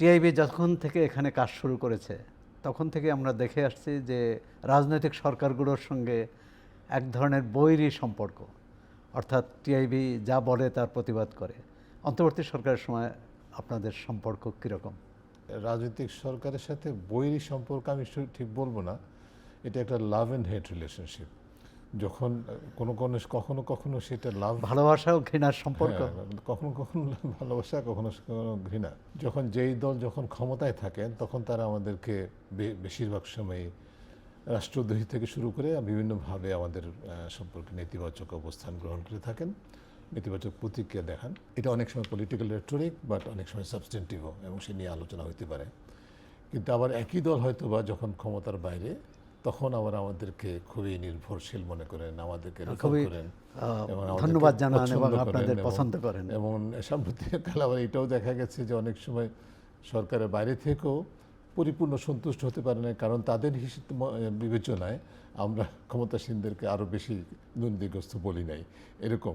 TIB যখন থেকে এখানে কাজ শুরু করেছে, তখন থেকে আমরা দেখে আসছি যে রাজনৈতিক সরকারগুলোর সঙ্গে এক ধরনের বৈরী সম্পর্ক। অর্থাৎ টিআইবি যা বলে তার প্রতিবাদ করে। অন্তর্বর্তী সরকারের সময় আপনাদের সম্পর্ক কীরকম? রাজনৈতিক সরকারের সাথে বৈরী সম্পর্ক আমি ঠিক বলব না। এটা একটা লাভ অ্যান্ড হেট রিলেশনশিপ যখন কোনো কোনো কখনো কখনো সেটা লাভ ভালোবাসা ও ঘৃণার সম্পর্ক। হ্যাঁ, কখনো কখনো ভালোবাসা কখনো কখনো ঘৃণা। যখন যেই দল যখন ক্ষমতায় থাকেন তখন তারা আমাদেরকে বেশিরভাগ সময় রাষ্ট্রদ্রোহী থেকে শুরু করে বিভিন্নভাবে আমাদের সম্পর্কে নেতিবাচক অবস্থান গ্রহণ করে থাকেন নেতিবাচক প্রতিক্রিয়া দেখান। এটা অনেক সময় পলিটিক্যাল রেটরিক বাট অনেক সময় সাবস্টেন্টিভও এবং সে নিয়ে আলোচনা হতে পারে। কিন্তু আবার একই দল হয়তো বা যখন ক্ষমতার বাইরে তখন আবার আমাদেরকে খুবই নির্ভরশীল মনে করেন আমাদেরকে করেন আমাদেরকে ধন্যবাদ জানান এবং আপনাদের পছন্দ করেন। এবং সাম্প্রতিককালে আবার এটাও দেখা গেছে যে অনেক সময় সরকারের বাইরে থেকেও পরিপূর্ণ সন্তুষ্ট হতে পারে না কারণ তাদের হিসেব বিবেচনায় আমরা ক্ষমতাসীনদেরকে আরও বেশি দুর্নীতিগ্রস্ত বলি নাই। এরকম।